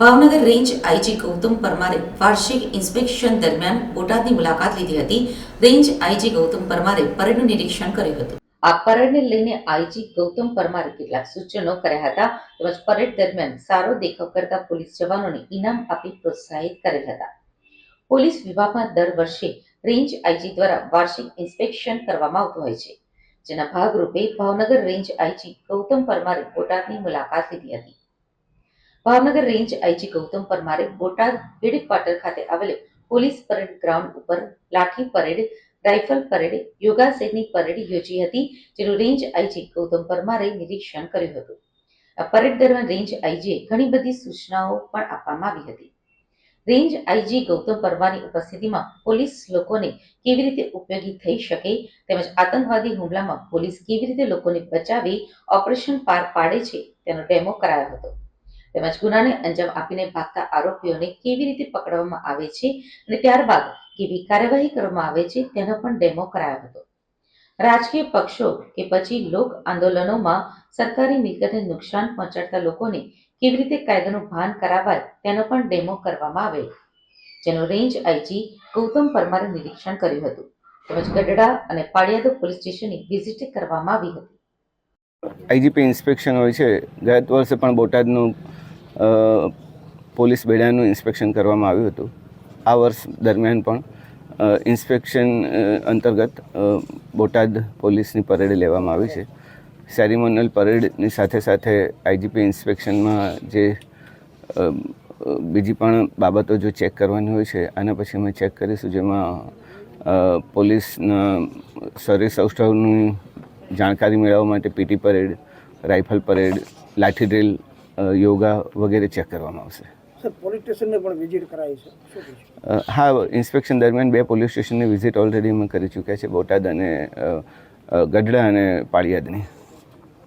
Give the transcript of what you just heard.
Bhavnagar range IG Gautam પરમારે વાર્ષિક inspection દરમિયાન બોટાદની મુલાકાત લીધી હતી. રેન્જ આઈજી ગૌતમ પરમારે પરેડનું નિરીક્ષણ કર્યું હતું. આ પરેડને લઈને આઈજી ગૌતમ પરમારે કેટલાક સૂચનો કર્યા હતા. તેમજ પરેડ દરમિયાન સારો દેખાવ કરતા પોલીસ જવાનોને ઇનામ આપી પ્રોત્સાહિત કરેલ હતા. પોલીસ વિભાગમાં દર વર્ષે રેન્જ આઈજી દ્વારા વાર્ષિક ઇન્સ્પેક્શન કરવામાં આવતું હોય છે. જેના ભાગરૂપે ભાવનગર રેન્જ આઈજી ગૌતમ પરમારે બોટાદની મુલાકાત લીધી હતી. ભાવનગર રેન્જ આઈજી ગૌતમ પરમારે બોટાદ હેડ ક્વાર્ટર ખાતે આવેલ પોલીસ પરેડ ગ્રાઉન્ડ ઉપર lathi parade, rifle parade yoga સહિતની પરેડ યોજી હતી, જેનું રેન્જ આઈજી ગૌતમ પરમારે નિરીક્ષણ કર્યું હતું. પરેડ દરમિયાન રેન્જ આઈજીએ ઘણી બધી સૂચનાઓ પણ આપવામાં આવી હતી. રેન્જ આઈજી ગૌતમ પરમારની ઉપસ્થિતિમાં પોલીસ લોકોને કેવી રીતે ઉપયોગી થઈ શકે તેમજ આતંકવાદી હુમલામાં પોલીસ કેવી રીતે લોકોને બચાવી, ઓપરેશન પાર પાડે છે, તેનો ડેમો કરાયો હતો. તેમજ ગુનાને અંજામ આપીને ભાગતા આરોપીઓને કેવી રીતે પકડવામાં આવે છે અને ત્યારબાદ કેવી કાર્યવાહી કરવામાં આવે છે તેનો પણ ડેમો કરાયો હતો. રાજકીય પક્ષો કે પછી લોક આંદોલનોમાં સરકારી મિલકતને નુકસાન પહોંચાડતા લોકોને કેવી રીતે કાયદાનું ભાન કરાવાય તેનો પણ ડેમો કરવામાં આવે. જેનું રેન્જ આઈજી ગૌતમ પરમારે નિરીક્ષણ કર્યું હતું. તેમજ ગઢડા અને પાળિયાદો પોલીસ સ્ટેશનની વિઝિટ કરવામાં આવી હતી. આઈજીપી ઇન્સ્પેક્શન હોય છે. ગત વર્ષે પણ બોટાદનું પોલીસ બેડાનું ઇન્સ્પેક્શન કરવામાં આવ્યું હતું. આ વર્ષ દરમિયાન પણ ઇન્સ્પેક્શન અંતર્ગત બોટાદ પોલીસની પરેડ લેવામાં આવી છે. સેરિમોનિયલ પરેડની સાથે સાથે આઈજીપી ઇન્સ્પેક્શનમાં જે બીજી પણ બાબતો જો ચેક કરવાની હોય છે, આના પછી અમે ચેક કરીશું. જેમાં પોલીસના શરીર સૌષ્ઠવની જાણકારી મેળવવા માટે PT parade, rifle parade, lathi drill yoga વગેરે ચેક કરવામાં આવશે. પોલીસ સ્ટેશનને પણ વિઝિટ કરાવી છે. શું કહીશું અ, હા ઇન્સ્પેક્શન દરમિયાન બે પોલીસ સ્ટેશનની વિઝિટ ઓલરેડી અમે કરી ચૂક્યા છે બોટાદ અને ગઢડા અને પાળિયાદની.